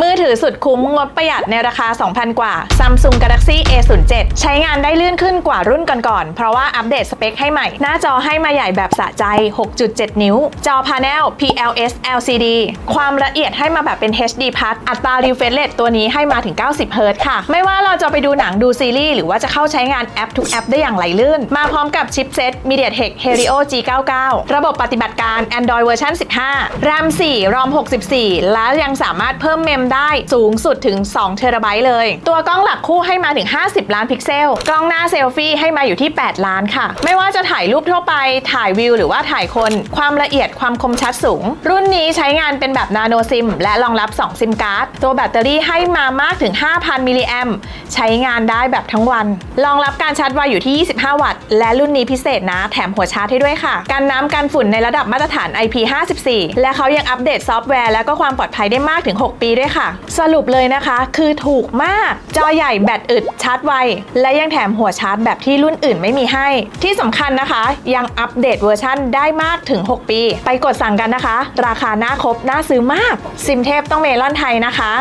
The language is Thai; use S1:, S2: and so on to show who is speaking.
S1: มือ ถือสุดคุ้มงบประหยัดในราคา 2,000 กว่า Samsung Galaxy A07 ใช้งานได้ลื่นขึ้นกว่ารุ่นก่อนๆ เพราะว่าอัปเดตสเปคให้ใหม่ หน้าจอให้มาใหญ่แบบสะใจ 6.7 นิ้ว จอพาเนล PLS LCD ความละเอียดให้มาแบบเป็น HD อัตรา refresh rate ตัวนี้ให้มาถึง 90 Hz ค่ะ ไม่ว่าเราจะไปดูหนังดูซีรีส์หรือว่าจะเข้าใช้งานแอปทุกแอปได้อย่างไหลลื่น มาพร้อมกับชิปเซ็ต MediaTek Helio G99 ระบบปฏิบัติการ Android เวอร์ชัน15 RAM 4 ROM 64 และยังสามารถเพิ่มเมมได้สูงสุดถึง 2 เทราไบต์เลย ตัวกล้องหลักคู่ให้มาถึง 50 ล้านพิกเซล กล้องหน้าเซลฟี่ให้มาอยู่ที่ 8 ล้านค่ะ ไม่ว่าจะถ่ายรูปทั่วไปถ่ายวิวหรือว่าถ่ายคน ความละเอียดความคมชัดสูง รุ่นนี้ใช้งานเป็นแบบนาโนซิมและรองรับ 2 ซิมการ์ด ตัวแบตเตอรี่ให้มามากถึง 5,000 มิลลิแอมใช้งานได้แบบทั้งวัน รองรับการชาร์จไวอยู่ที่ 25 วัตต์ และรุ่นนี้พิเศษนะ แถมหัวชาร์จให้ด้วยค่ะ กันน้ำกันฝุ่นในระดับมาตรฐาน IP54 และเขายังอัปเดตซอฟต์แวร์และก็ความปลอดภัยได้มากถึง 6 ปีด้วยค่ะสรุปเลยนะคะ คือถูกมาก จอใหญ่แบตอึดชาร์จไว และยังแถมหัวชาร์จแบบที่รุ่นอื่นไม่มีให้ ที่สำคัญนะคะ ยังอัปเดตเวอร์ชั่นได้มากถึง 6 ปี ไปกดสั่งกันนะคะ ราคาหน้าครบน่าซื้อมาก ซิมเทพต้องเมลอนไทยนะคะ